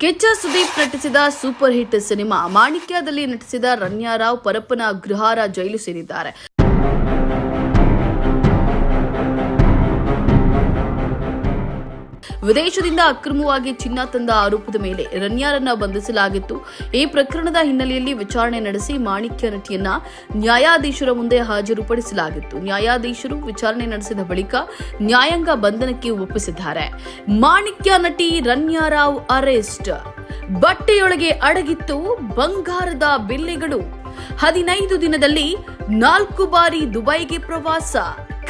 ಕಿಚ್ಚ ಸುದೀಪ್ ನಟಿಸಿದ super hit cinema ಮಾಣಿಕ್ಯದಲ್ಲಿ ನಟಿಸಿದ ರನ್ಯಾರಾವ್ ಪರಪ್ಪನ ಗೃಹಾರ ಜೈಲು ಸೇರಿದ್ದಾರೆ. ವಿದೇಶದಿಂದ ಅಕ್ರಮವಾಗಿ ಚಿನ್ನ ತಂದ ಆರೋಪದ ಮೇಲೆ ರನ್ಯಾರನ್ನ ಬಂಧಿಸಲಾಗಿತ್ತು. ಈ ಪ್ರಕರಣದ ಹಿನ್ನೆಲೆಯಲ್ಲಿ ವಿಚಾರಣೆ ನಡೆಸಿ ಮಾಣಿಕ್ಯ ನಟಿಯನ್ನ ನ್ಯಾಯಾಧೀಶರ ಮುಂದೆ ಹಾಜರುಪಡಿಸಲಾಗಿತ್ತು. ನ್ಯಾಯಾಧೀಶರು ವಿಚಾರಣೆ ನಡೆಸಿದ ಬಳಿಕ ನ್ಯಾಯಾಂಗ ಬಂಧನಕ್ಕೆ ಒಪ್ಪಿಸಿದ್ದಾರೆ. ಮಾಣಿಕ್ಯ ನಟಿ ರನ್ಯಾರಾವ್ ಅರೆಸ್ಟ್. ಬಟ್ಟೆಯೊಳಗೆ ಅಡಗಿತ್ತು ಬಂಗಾರದ ಬಿಲ್ಲೆಗಳು ಹದಿನೈದು ದಿನದಲ್ಲಿ ನಾಲ್ಕು ಬಾರಿ ದುಬೈಗೆ ಪ್ರವಾಸ.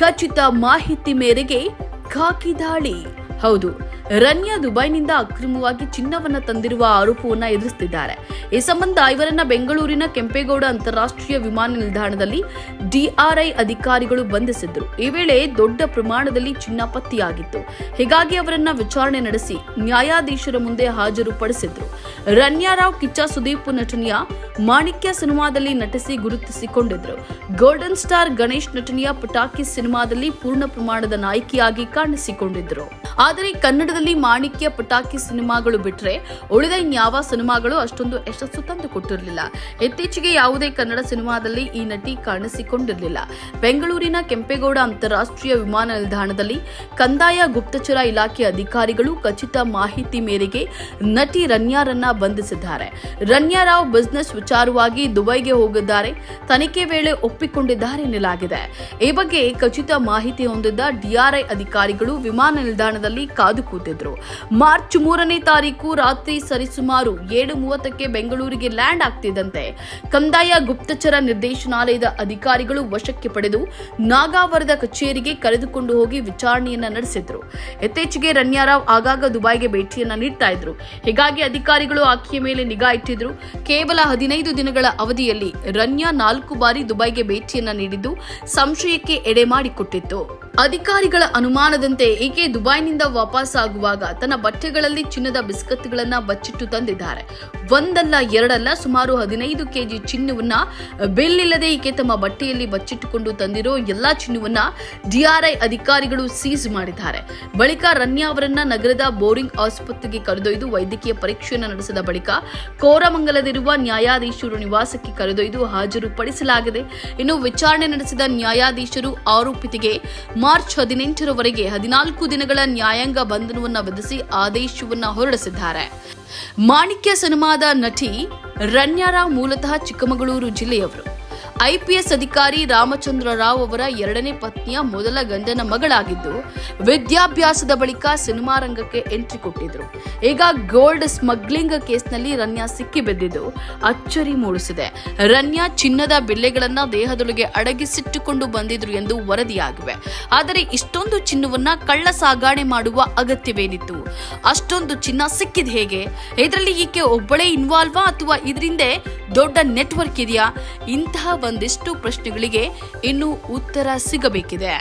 ಖಚಿತ ಮಾಹಿತಿ ಮೇರೆಗೆ ಖಾಕಿ ದಾಳಿ. ಹೌದು ರನ್ಯಾ ದುಬೈನಿಂದ ಅಕ್ರಮವಾಗಿ ಚಿನ್ನವನ್ನ ತಂದಿರುವ ಆರೋಪವನ್ನ ಎದುರಿಸುತ್ತಿದ್ದಾರೆ ಈ ಸಂಬಂಧ ಇವರನ್ನ ಬೆಂಗಳೂರಿನ ಕೆಂಪೇಗೌಡ ಅಂತಾರಾಷ್ಟ್ರೀಯ ವಿಮಾನ ನಿಲ್ದಾಣದಲ್ಲಿ ಡಿಆರ್ಐ ಅಧಿಕಾರಿಗಳು ಬಂಧಿಸಿದ್ರು. ಈ ವೇಳೆ ದೊಡ್ಡ ಪ್ರಮಾಣದಲ್ಲಿ ಚಿನ್ನ ಪತ್ತೆಯಾಗಿತ್ತು. ಹೀಗಾಗಿ ಅವರನ್ನ ವಿಚಾರಣೆ ನಡೆಸಿ ನ್ಯಾಯಾಧೀಶರ ಮುಂದೆ ಹಾಜರುಪಡಿಸಿದ್ರು. ರನ್ಯಾರಾವ್ ಕಿಚ್ಚ ಸುದೀಪ್ ನಟನೆಯ ಮಾಣಿಕ್ಯ ಸಿನಿಮಾದಲ್ಲಿ ನಟಿಸಿ ಗುರುತಿಸಿಕೊಂಡಿದ್ರು. ಗೋಲ್ಡನ್ ಸ್ಟಾರ್ ಗಣೇಶ್ ನಟನೆಯ ಪಟಾಕಿ ಸಿನಿಮಾದಲ್ಲಿ ಪೂರ್ಣ ಪ್ರಮಾಣದ ನಾಯಕಿಯಾಗಿ ಕಾಣಿಸಿಕೊಂಡಿದ್ರು. ಆದರೆ ಕನ್ನಡದಲ್ಲಿ ಮಾಣಿಕ್ಯ ಪಟಾಕಿ ಸಿನಿಮಾಗಳು ಬಿಟ್ರೆ ಉಳಿದ ಇನ್ಯಾವ ಸಿನಿಮಾಗಳು ಅಷ್ಟೊಂದು ಯಶಸ್ಸು ತಂದು ಕೊಟ್ಟಿರಲಿಲ್ಲ ಇತ್ತೀಚೆಗೆ ಯಾವುದೇ ಕನ್ನಡ ಸಿನಿಮಾದಲ್ಲಿ ಈ ನಟಿ ಕಾಣಿಸಿಕೊಂಡಿರಲಿಲ್ಲ. ಬೆಂಗಳೂರಿನ ಕೆಂಪೇಗೌಡ ಅಂತಾರಾಷ್ಟ್ರೀಯ ವಿಮಾನ ನಿಲ್ದಾಣದಲ್ಲಿ ಕಂದಾಯ ಗುಪ್ತಚರ ಇಲಾಖೆ ಅಧಿಕಾರಿಗಳು ಖಚಿತ ಮಾಹಿತಿ ಮೇರೆಗೆ ನಟಿ ರನ್ಯಾರನ್ನ ಬಂಧಿಸಿದ್ದಾರೆ. ರನ್ಯಾರಾವ್ ಬಿಸ್ನೆಸ್ ವಿಚಾರವಾಗಿ ದುಬೈಗೆ ಹೋಗಿದ್ದಾರೆ. ತನಿಖೆ ವೇಳೆ ಒಪ್ಪಿಕೊಂಡಿದ್ದಾರೆ ಎನ್ನಲಾಗಿದೆ. ಈ ಬಗ್ಗೆ ಖಚಿತ ಮಾಹಿತಿ ಹೊಂದಿದ್ದ ಡಿಆರ್ಐ ಅಧಿಕಾರಿಗಳು ವಿಮಾನ ನಿಲ್ದಾಣದಲ್ಲಿ ಕಾದು ಕೂತಿದ್ರು ಮಾರ್ಚ್ ಮೂರನೇ ತಾರೀಕು ರಾತ್ರಿ ಸರಿಸುಮಾರು ಏಳು ಮೂವತ್ತಕ್ಕೆ ಬೆಂಗಳೂರಿಗೆ ಲ್ಯಾಂಡ್ ಆಗ್ತಿದ್ದಂತೆ. ಕಂದಾಯ ಗುಪ್ತಚರ ನಿರ್ದೇಶನಾಲಯದ ಅಧಿಕಾರಿಗಳು ವಶಕ್ಕೆ ಪಡೆದು ನಾಗಾವರದ ಕಚೇರಿಗೆ ಕರೆದುಕೊಂಡು ಹೋಗಿ ವಿಚಾರಣೆಯನ್ನ ನಡೆಸಿದ್ರು. ಇತ್ತೀಚೆಗೆ ರನ್ಯಾರಾವ್ ಆಗಾಗ ದುಬೈಗೆ ಭೇಟಿಯನ್ನ ನೀಡ್ತಾ ಇದ್ರು. ಹೀಗಾಗಿ ಅಧಿಕಾರಿಗಳು ಆಕೆಯ ಮೇಲೆ ನಿಗಾ ಇಟ್ಟಿದ್ರು. ಕೇವಲ ಹದಿನೈದು ದಿನಗಳ ಅವಧಿಯಲ್ಲಿ ರನ್ಯಾ ನಾಲ್ಕು ಬಾರಿ ದುಬೈಗೆ ಭೇಟಿಯನ್ನ ನೀಡಿದ್ದು ಸಂಶಯಕ್ಕೆ ಎಡೆ ಮಾಡಿಕೊಟ್ಟಿತ್ತು. ಅಧಿಕಾರಿಗಳ ಅನುಮಾನದಂತೆ ಈಕೆ ದುಬೈನಿಂದ ವಾಪಸ್ ಆಗುವಾಗ ತನ್ನ ಬಟ್ಟೆಗಳಲ್ಲಿ ಚಿನ್ನದ ಬಿಸ್ಕತ್ಗಳನ್ನ ಬಚ್ಚಿಟ್ಟು ತಂದಿದ್ದಾರೆ. ಒಂದಲ್ಲ, ಎರಡಲ್ಲ ಸುಮಾರು ಹದಿನೈದು ಕೆಜಿ ಚಿನ್ನವನ್ನ ಬಿಲ್ ಇಲ್ಲದೆ ಈಕೆ ತಮ್ಮ ಬಟ್ಟೆಯಲ್ಲಿ ಬಚ್ಚಿಟ್ಟುಕೊಂಡು ತಂದಿರೋ ಎಲ್ಲಾ ಚಿನ್ನವನ್ನ ಡಿಆರ್ಐ ಅಧಿಕಾರಿಗಳು ಸೀಸ್ ಮಾಡಿದ್ದಾರೆ. ಬಳಿಕ ರನ್ಯಾ ಅವರನ್ನ ನಗರದ ಬೋರಿಂಗ್ ಆಸ್ಪತ್ರೆಗೆ ಕರೆದೊಯ್ದು ವೈದ್ಯಕೀಯ ಪರೀಕ್ಷೆಯನ್ನು ನಡೆಸಿದ ಬಳಿಕ ಕೋರಮಂಗಲದಿರುವ ನ್ಯಾಯಾಧೀಶರು ನಿವಾಸಕ್ಕೆ ಕರೆದೊಯ್ದು ಹಾಜರುಪಡಿಸಲಾಗಿದೆ. ಇನ್ನು ವಿಚಾರಣೆ ನಡೆಸಿದ ನ್ಯಾಯಾಧೀಶರು ಆರೋಪಿತಿಗೆ ಮಾರ್ಚ್ ಹದಿನೆಂಟರವರೆಗೆ ಹದಿನಾಲ್ಕು ದಿನಗಳ ನ್ಯಾಯಾಂಗ ಬಂಧನವನ್ನು ವಿಧಿಸಿ ಆದೇಶವನ್ನು ಹೊರಡಿಸಿದ್ದಾರೆ. ಮಾಣಿಕ್ಯ ಸಿನಿಮಾದ ನಟಿ ರನ್ಯಾರಾವ್ ಮೂಲತಃ ಚಿಕ್ಕಮಗಳೂರು ಜಿಲ್ಲೆಯವರು. ಐಪಿಎಸ್ ಅಧಿಕಾರಿ ರಾಮಚಂದ್ರ ರಾವ್ ಅವರ ಎರಡನೇ ಪತ್ನಿಯ ಮೊದಲ ಗಂಡನ ಮಗಳಾಗಿದ್ದು, ವಿದ್ಯಾಭ್ಯಾಸದ ಬಳಿಕ ಸಿನಿಮಾ ರಂಗಕ್ಕೆ ಎಂಟ್ರಿ ಕೊಟ್ಟಿದ್ರು. ಈಗ ಗೋಲ್ಡ್ ಸ್ಮಗ್ಲಿಂಗ್ ಕೇಸ್ನಲ್ಲಿ ರನ್ಯಾ ಸಿಕ್ಕಿಬಿದ್ದಿದ್ದು ಅಚ್ಚರಿ ಮೂಡಿಸಿದೆ. ರನ್ಯಾ ಚಿನ್ನದ ಬಿಲ್ಲೆಗಳನ್ನ ದೇಹದೊಳಗೆ ಅಡಗಿಸಿಟ್ಟುಕೊಂಡು ಬಂದಿದ್ರು ಎಂದು ವರದಿಯಾಗಿವೆ. ಆದರೆ ಇಷ್ಟೊಂದು ಚಿನ್ನವನ್ನ ಕಳ್ಳ ಸಾಗಾಣೆ ಮಾಡುವ ಅಗತ್ಯವೇನಿತ್ತು? ಅಷ್ಟೊಂದು ಚಿನ್ನ ಸಿಕ್ಕಿದ ಹೇಗೆ? ಇದರಲ್ಲಿ ಈಕೆ ಒಬ್ಬಳೇ ಇನ್ವಾಲ್ವಾ ಅಥವಾ ಇದರಿಂದ ದೊಡ್ಡ ನೆಟ್ವರ್ಕ್ ಇದೆಯಾ? ಇಂತಹ ಒಂದಿಷ್ಟು ಪ್ರಶ್ನೆಗಳಿಗೆ ಇನ್ನೂ ಉತ್ತರ ಸಿಗಬೇಕಿದೆ.